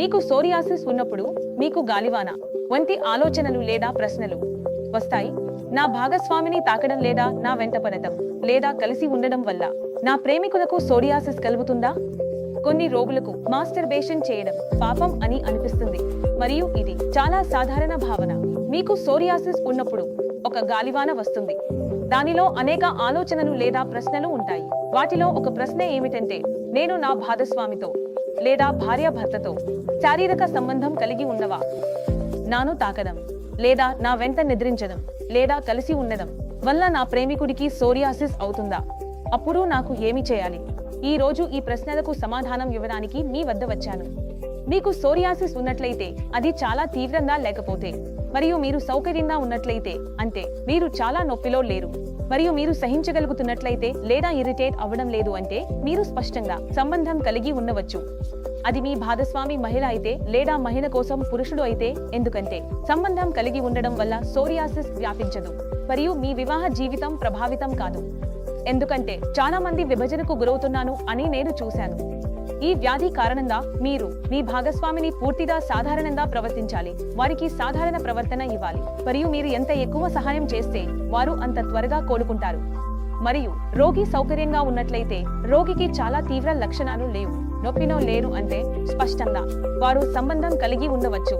మీకు సోరియాసిస్ ఉన్నప్పుడు మీకు గాలివాన వంటి ఆలోచనలు లేదా ప్రశ్నలు వస్తాయి. నా భాగస్వామిని తాకడం లేదా నా వెంట పడటం లేదా కలిసి ఉండడం వల్ల నా ప్రేమికులకు సోరియాసిస్ కలుగుతుందా? కొన్ని రోగులకు మాస్టర్బేషన్ చేయడం పాపం అని అనిపిస్తుంది. మరియు ఇది చాలా సాధారణ భావన. మీకు సోరియాసిస్ ఉన్నప్పుడు ఒక గాలివాన వస్తుంది. దానిలో అనేక ఆలోచనలు లేదా ప్రశ్నలు ఉంటాయి. వాటిలో ఒక ప్రశ్న ఏమిటంటే నేను నా భాగస్వామితో లేదా భార్యాభర్తతో శారీరక సంబంధం కలిగి ఉన్నవా? నాను తాకడం లేదా నా వెంట నిద్రించడం లేదా కలిసి ఉండడం వల్ల నా ప్రేమికుడికి సోరియాసిస్ అవుతుందా? అప్పుడు నాకు ఏమి చేయాలి? ఈ రోజు ఈ ప్రశ్నలకు సమాధానం ఇవ్వడానికి మీ వద్ద వచ్చాను. మీకు సోరియాసిస్ ఉన్నట్లయితే అది చాలా తీవ్రంగా లేకపోతే మరియు మీరు సౌకర్యంగా ఉన్నట్లయితే అంతే మీరు చాలా నొప్పిలో లేరు. మరియు మీరు సహించగలుగుతున్నట్లయితే లేదా ఇరిటేట్ అవ్వడం లేదు అంటే మీరు స్పష్టంగా సంబంధం కలిగి ఉండవచ్చు. అది మీ భాగస్వామి మహిళ అయితే లేదా మహిళ కోసం పురుషుడు అయితే ఎందుకంటే సంబంధం కలిగి ఉండడం వల్ల సోరియాసిస్ వ్యాపించదు మరియు మీ వివాహ జీవితం ప్రభావితం కాదు. ఎందుకంటే చాలా మంది విభజనకు గురవుతున్నాను అని నేను చూశాను. ఈ వ్యాధి కారణంగా మీరు మీ భాగస్వామిని పూర్తిగా సాధారణంగా ప్రవర్తించాలి. వారికి సాధారణ ప్రవర్తన ఇవ్వాలి. మరియు మీరు ఎంత ఎక్కువ సహాయం చేస్తే వారు అంత త్వరగా కోలుకుంటారు. మరియు రోగి సౌకర్యంగా ఉన్నట్లయితే రోగికి చాలా తీవ్ర లక్షణాలు లేవు. నొప్పినో లేరు అంటే స్పష్టంగా. వారు సంబంధం కలిగి ఉండవచ్చు.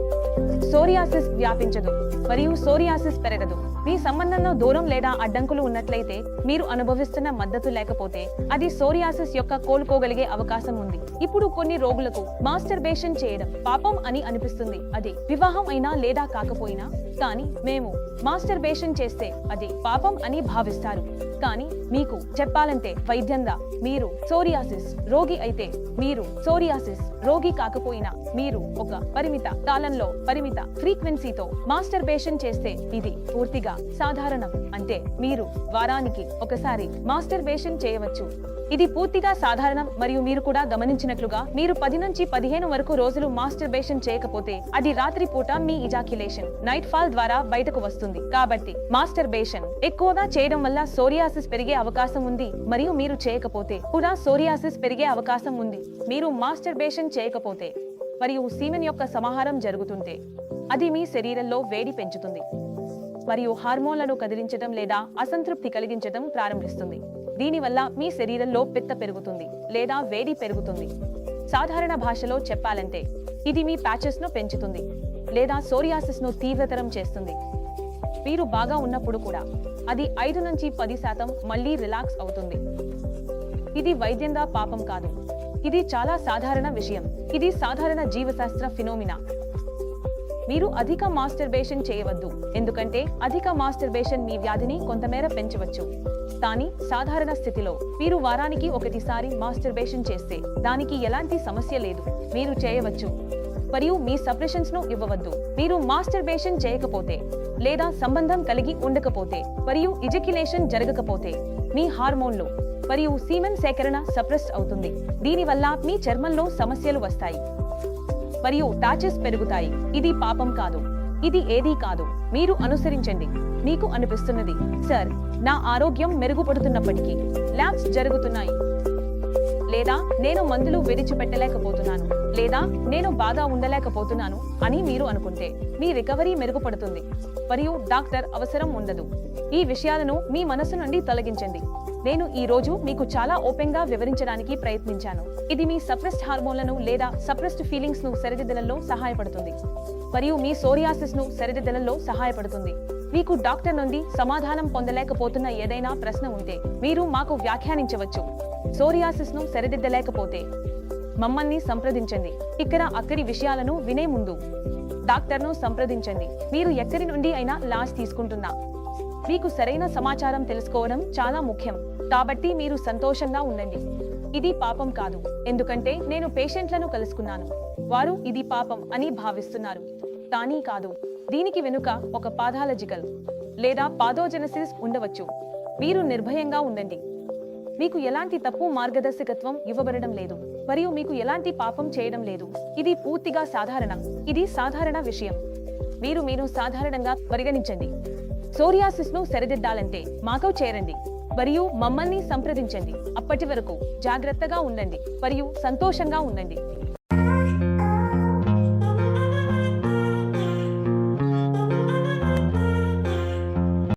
సోరియాసిస్ వ్యాపించదు మరియు సోరియాసిస్ పెరగదు. మీ సంబంధంలో దూరం లేదా అడ్డంకులు ఉన్నట్లయితే మీరు అనుభవిస్తున్న మద్దతు లేకపోతే అది సోరియాసిస్ యొక్క కోలుకోగలిగే అవకాశం ఉంది. ఇప్పుడు కొన్ని రోగులకు మాస్టర్బేషన్ చేయడం పాపం అని అనిపిస్తుంది. అది వివాహం అయినా లేదా కాకపోయినా కానీ మేము మాస్టర్బేషన్ చేస్తే అది పాపం అని భావిస్తారు. కానీ మీకు చెప్పాలంటే వైద్యంగా మీరు సోరియాసిస్ రోగి అయితే మీరు సోరియాసిస్ రోగి కాకపోయినా మీరు ఒక పరిమిత కాలంలో పరిమిత ఫ్రీక్వెన్సీతో మాస్టర్బేషన్ చేస్తే ఇది పూర్తిగా సాధారణం. అంటే మీరు వారానికి ఒకసారి మాస్టర్బేషన్ చేయవచ్చు. ఇది పూర్తిగా సాధారణం మరియు మీరు కూడా గమనించినట్లుగా మీరు పది నుంచి పదిహేను వరకు రోజులు మాస్టర్బేషన్ చేయకపోతే అది రాత్రి పూట మీ ఇజాక్యులేషన్ నైట్ ఫాల్ ద్వారా బయటకు వస్తుంది. కాబట్టి మాస్టర్బేషన్ ఎక్కువగా చేయడం వల్ల సోరియా సోరియాసిస్ పెరిగే అవకాశం ఉంది మరియు మీరు చేయకపోతే కూడా సోరియాసిస్ పెరిగే అవకాశం ఉంది. మీరు మాస్టర్బేషన్ చేయకపోతే మరియు సీమెన్ యొక్క సమాహారం జరుగుతుంటే అది మీ శరీరంలో వేడి పెంచుతుంది మరియు హార్మోన్లను కదిలించడం లేదా అసంతృప్తి కలిగించడం ప్రారంభిస్తుంది. దీనివల్ల మీ శరీరంలో పిత్త పెరుగుతుంది లేదా వేడి పెరుగుతుంది. సాధారణ భాషలో చెప్పాలంటే ఇది మీ ప్యాచెస్ను పెంచుతుంది లేదా సోరియాసిస్ను తీవ్రతరం చేస్తుంది. మీరు బాగా ఉన్నప్పుడు కూడా అది ఐదు నుంచి పది శాతం మళ్ళీ రిలాక్స్ అవుతుంది. ఇది వైద్యంగా పాపం కాదు. ఇది చాలా సాధారణ విషయం. ఇది సాధారణ జీవశాస్త్ర ఫినోమినా. మీరు అధిక మాస్టర్బేషన్ చేయవద్దు. ఎందుకంటే అధిక మాస్టర్బేషన్ మీ వ్యాధిని కొంతమేర పెంచవచ్చు. కానీ సాధారణ స్థితిలో మీరు వారానికి ఒకటిసారి మాస్టర్బేషన్ చేస్తే దానికి ఎలాంటి సమస్య లేదు. మీరు చేయవచ్చు. మరియు మీ సప్రెషన్స్ను ఇవ్వవద్దు. మీరు మాస్టర్బేషన్ చేయకపోతే లేదా సంబంధం కలిగి ఉండకపోతే మరియు ఇజక్యులేషన్ జరగకపోతే మీ హార్మోన్లు మరియు సీమెన్ సేకరణ సప్రెస్ అవుతుంది. దీనివల్ల మీ చర్మంలో సమస్యలు వస్తాయి. మరియు టాచెస్ పెరుగుతాయి. ఇది పాపం కాదు. ఇది ఏదీ కాదు. మీరు అనుసరించండి. మీకు అనిపిస్తున్నది సార్ నా ఆరోగ్యం మెరుగుపడుతున్నప్పటికీ ల్యాబ్స్ జరుగుతున్నాయి. లేదా నేను మందులు విడిచిపెట్టలేకపోతున్నాను లేదా నేను బాగా ఉండలేకపోతున్నాను అని మీరు అనుకుంటే మీ రికవరీ మెరుగుపడుతుంది. మరియు డాక్టర్ అవసరం ఉండదు. ఈ విషయాలను మీ మనసు నుండి తొలగించండి. నేను ఈ రోజు మీకు చాలా ఓపెన్గా వివరించడానికి ప్రయత్నించాను. ఇది మీ సప్రెస్డ్ హార్మోన్లను లేదా సప్రెస్డ్ ఫీలింగ్స్ను సరిదిద్దడంలో సహాయపడుతుంది. మరియు మీ సోరియాసిస్ను సరిదిద్దడంలో సహాయపడుతుంది. మీకు డాక్టర్ నుండి సమాధానం పొందలేకపోతున్న ఏదైనా ప్రశ్న ఉంటే మీరు మాకు వ్యాఖ్యానించవచ్చు. సోరియాసిస్ను సరిదిద్దలేకపోతే మమ్మల్ని సంప్రదించండి. ఇక్కడ అక్కడి విషయాలను వినే ముందు డాక్టర్ను సంప్రదించండి. మీరు ఎక్కడి నుండి అయినా లాజ్ తీసుకుంటున్నా. మీకు సరైన సమాచారం తెలుసుకోవడం చాలా ముఖ్యం. కాబట్టి మీరు సంతోషంగా ఉండండి. ఇది పాపం కాదు. ఎందుకంటే నేను పేషెంట్లను కలుసుకున్నాను. వారు ఇది పాపం అని భావిస్తున్నారు. కానీ కాదు. దీనికి వెనుక ఒక పాథాలజికల్ లేదా పాథోజెనసిస్ ఉండవచ్చు. మీరు నిర్భయంగా ఉండండి. మీకు ఎలాంటి తప్పు మార్గదర్శకత్వం ఇవ్వబడడం లేదు. మరియు మీకు ఎలాంటి పాపం చేయడం లేదు. ఇది పూర్తిగా సాధారణం. ఇది సాధారణ విషయం. మీరు మీరు సాధారణంగా పరిగణించండి. సోరియాసిస్ను సరిదిద్దాలంటే మాకు చేరండి. మరియు మమ్మల్ని సంప్రదించండి. అప్పటి వరకు జాగ్రత్తగా ఉండండి. మరియు సంతోషంగా ఉండండి.